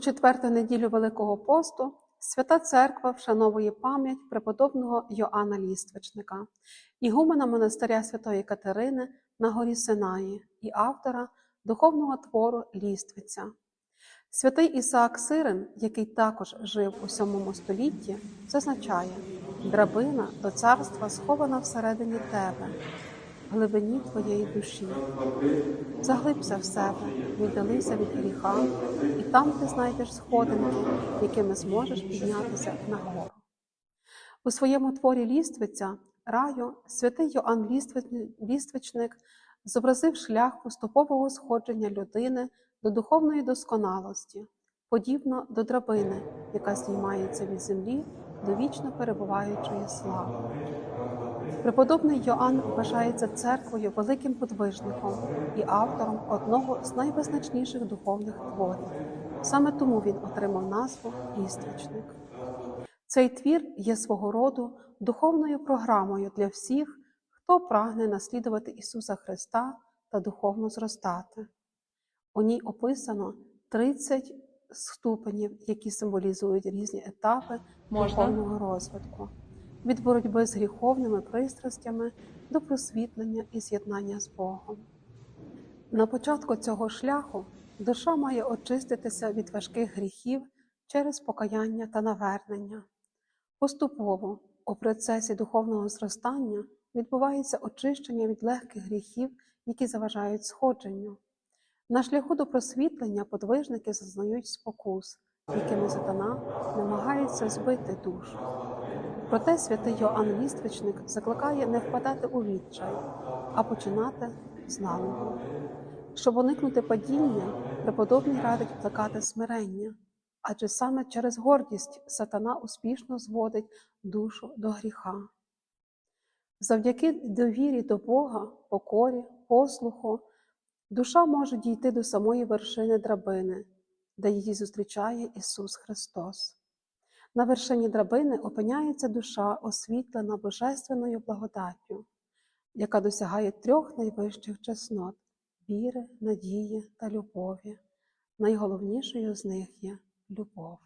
четверту неділю Великого посту Свята Церква вшановує пам'ять преподобного Йоанна Ліствичника, ігумена монастиря Святої Катерини на горі Синаї і автора духовного твору Ліствиця. Святий Ісаак Сирин, який також жив у VII столітті, зазначає, драбина до царства схована всередині тебе, глибині твоєї душі. Заглибся в себе, віддалися від гріха, і там ти знайдеш сходинки, якими зможеш піднятися нагору. У своєму творі Ліствиця раю святий Йоанн Ліствич- Ліствичник зобразив шлях поступового сходження людини до духовної досконалості, подібно до драбини, яка знімається від землі до вічно перебуваючої слави. Преподобний Йоанн вважається церквою великим подвижником і автором одного з найвизначніших духовних творів. Саме тому він отримав назву Ліствичник. Цей твір є свого роду духовною програмою для всіх, хто прагне наслідувати Ісуса Христа та духовно зростати. У ній описано 30 ступенів, які символізують різні етапи Можна? духовного розвитку від боротьби з гріховними пристрастями до просвітлення і з'єднання з Богом. На початку цього шляху душа має очиститися від важких гріхів через покаяння та навернення. Поступово у процесі духовного зростання відбувається очищення від легких гріхів, які заважають сходженню. На шляху до просвітлення подвижники зазнають спокус, якими сатана намагається збити душу. Проте святий Йоанн Ліствичник закликає не впадати у відчай, а починати заново. Щоб уникнути падіння, преподобний радить плекати смирення, адже саме через гордість сатана успішно зводить душу до гріха. Завдяки довірі до Бога, покорі, послуху, душа може дійти до самої вершини драбини, де її зустрічає Ісус Христос. На вершині драбини опиняється душа, освітлена божественною благодаттю, яка досягає трьох найвищих чеснот віри, надії та любові. Найголовнішою з них є любов.